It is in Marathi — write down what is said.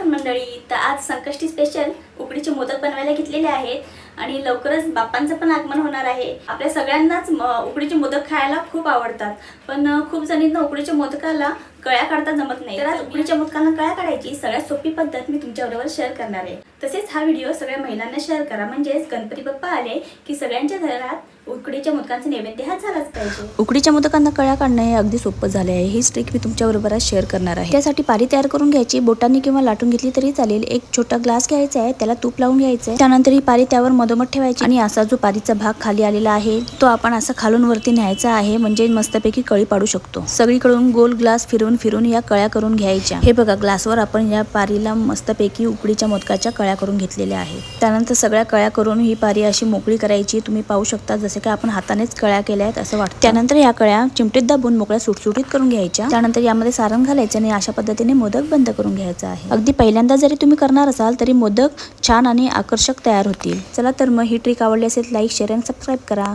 नमस्कार मंडळी. तर आज संकष्टी स्पेशल उकडीचे मोदक बनवायला घेतलेले आहेत आणि लवकरच बाप्पांचं पण आगमन होणार आहे. आपल्या सगळ्यांनाच उकडीचे मोदक खायला खूप आवडतात. पण खूप जणींना उकडीच्या मोदकाला कळ्या काढता जमत नाही. तर आज उकडीच्या मोदकांना कळ्या काढायची सगळ्यात सोपी पद्धत मी तुमच्याबरोबर शेअर करणार आहे. तसेच हा व्हिडिओ सगळ्या महिलांना शेअर करा. म्हणजेच गणपती बाप्पा आले की सगळ्यांच्या घरात उकडीच्या मोदकांचा नैवेद्य हा झालाच पाहिजे. उकडीच्या मोदकांना कळ्या काढणं हे अगदी सोपं झाले आहे. ही ट्रिक मी तुमच्याबरोबर आज शेअर करणार आहे. त्यासाठी पारी तयार करून घ्यायची. बोटांनी किंवा लाटून घेतली तरी चालेल. एक छोटा ग्लास घ्यायचा आहे. त्याला तूप लावून घ्यायचं आहे. त्यानंतर ही पारी त्यावर मधोमध ठेवायची आणि असा जो पारीचा भाग खाली आलेला आहे तो आपण असा खालून वरती न्यायचा आहे. म्हणजे मस्तपैकी कळी पाडू शकतो. सगळीकडून गोल ग्लास फिरवून फिरून या कळ्या करून घ्यायच्या. हे बघा ग्लासवर आपण या पारीला मस्तपैकी उकडीच्या मोदकाच्या कळ्या करून घेतलेल्या आहेत. त्यानंतर सगळ्या कळ्या करून ही पारी अशी मोकळी करायची. तुम्ही पाहू शकता जसे की आपण हातानेच कळ्या केल्या आहेत असं वाटतं. त्यानंतर या कळ्या चिमटीत दाबून मोकळ्या सुटसुटीत करून घ्यायच्या. त्यानंतर यामध्ये सारण घालायचं आणि अशा पद्धतीने मोदक बंद करून घ्यायचा आहे. अगदी पहिल्यांदा जरी तुम्ही करणार असाल तरी मोदक छान आणि आकर्षक तयार होतील. चला तर मग ही ट्रिक आवडली असेल लाईक शेअर अँड सबस्क्राईब करा.